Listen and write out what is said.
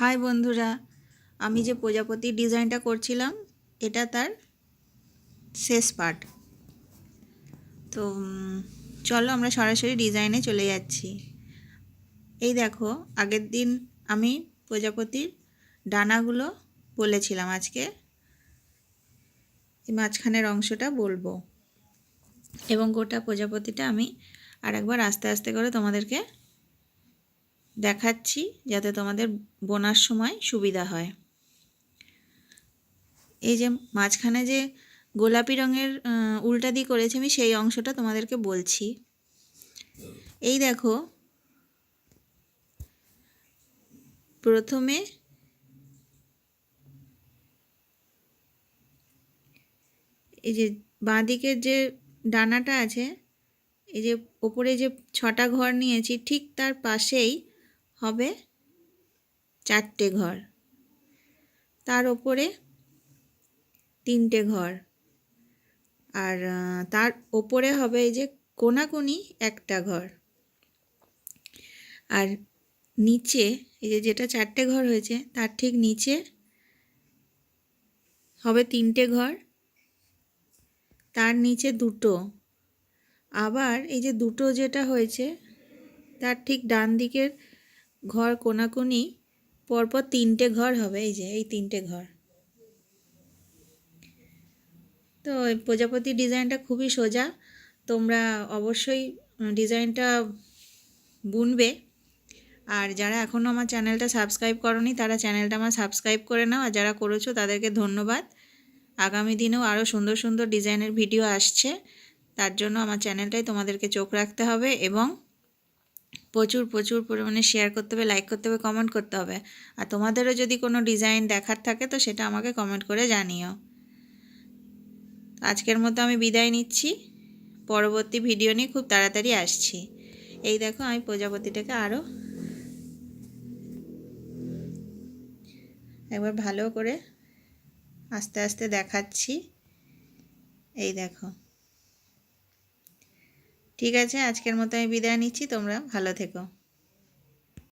High বন্ধুরা, আমি যে প্রজাপতির ডিজাইনটা করছিলাম, এটা তার শেষ পার্ট তো চলো আমরা সরাসরি ডিজাইনে চলে যাচ্ছি। এই দেখো, আগের দিন আমি প্রজাপতির ডানাগুলো বলেছিলাম আজকে। এই মাঝখানের অংশটা বলব। এবং গোটা প্রজাপতিটা আমি আর একবার আস্তে আস্তে করে তোমাদেরকে দেখাচ্ছি যাতে তোমাদের বোনার সময় সুবিধা হয়। এই যে মাঝখানে যে গোলাপি রঙের উল্টা দিয়ে করেছি আমি, সেই অংশটা তোমাদেরকে বলছি। এই দেখো, প্রথমে এই যে বাঁ দিকের যে ডানাটা আছে, এই যে ওপরে যে ছটা ঘর নিয়েছি, ঠিক তার পাশেই হবে চারটে ঘর। তার ওপরে তিনটে ঘর। আর তার ওপরে হবে এই যে কোনাকুনি একটা ঘর। আর নিচে এই যে যেটা চারটে ঘর হয়েছে, তার ঠিক নিচে হবে তিনটে ঘর। তার নিচে দুটো। আবার এই যে দুটো যেটা হয়েছে, তার ঠিক ডান দিকের ঘর কোনাকুনি, পরপর তিনটে ঘর হবে, এই যে, এই তিনটে ঘর। তো প্রজাপতি ডিজাইনটা খুবই সোজা। তোমরা অবশ্যই ডিজাইনটা বুনবে। আর যারা এখনও আমার চ্যানেলটা সাবস্ক্রাইব করনি, তারা চ্যানেলটা আমার সাবস্ক্রাইব করে নাও। আর যারা করেছ, তাদেরকে ধন্যবাদ। আগামী দিনেও আরও সুন্দর সুন্দর ডিজাইনের ভিডিও আসছে। তার জন্য আমার চ্যানেলটাই তোমাদেরকে চোখ রাখতে হবে এবং প্রচুর প্রচুর পরিমাণে শেয়ার করতে হবে লাইক করতে হবে কমেন্ট করতে হবে। আর তোমাদেরও যদি কোনো ডিজাইন দেখার থাকে তো সেটা আমাকে কমেন্ট করে জানিও। আজকের মতো আমি বিদায় নিচ্ছি। পরবর্তী ভিডিও নিয়ে খুব তাড়াতাড়ি আসছি। এই দেখো আমি প্রজাপতিটাকে আরও একবার ভালো করে আস্তে আস্তে দেখাচ্ছি। এই দেখো। ঠিক আছে আজকের মতো আমি বিদায় নিচ্ছি তোমরা ভালো থেকো।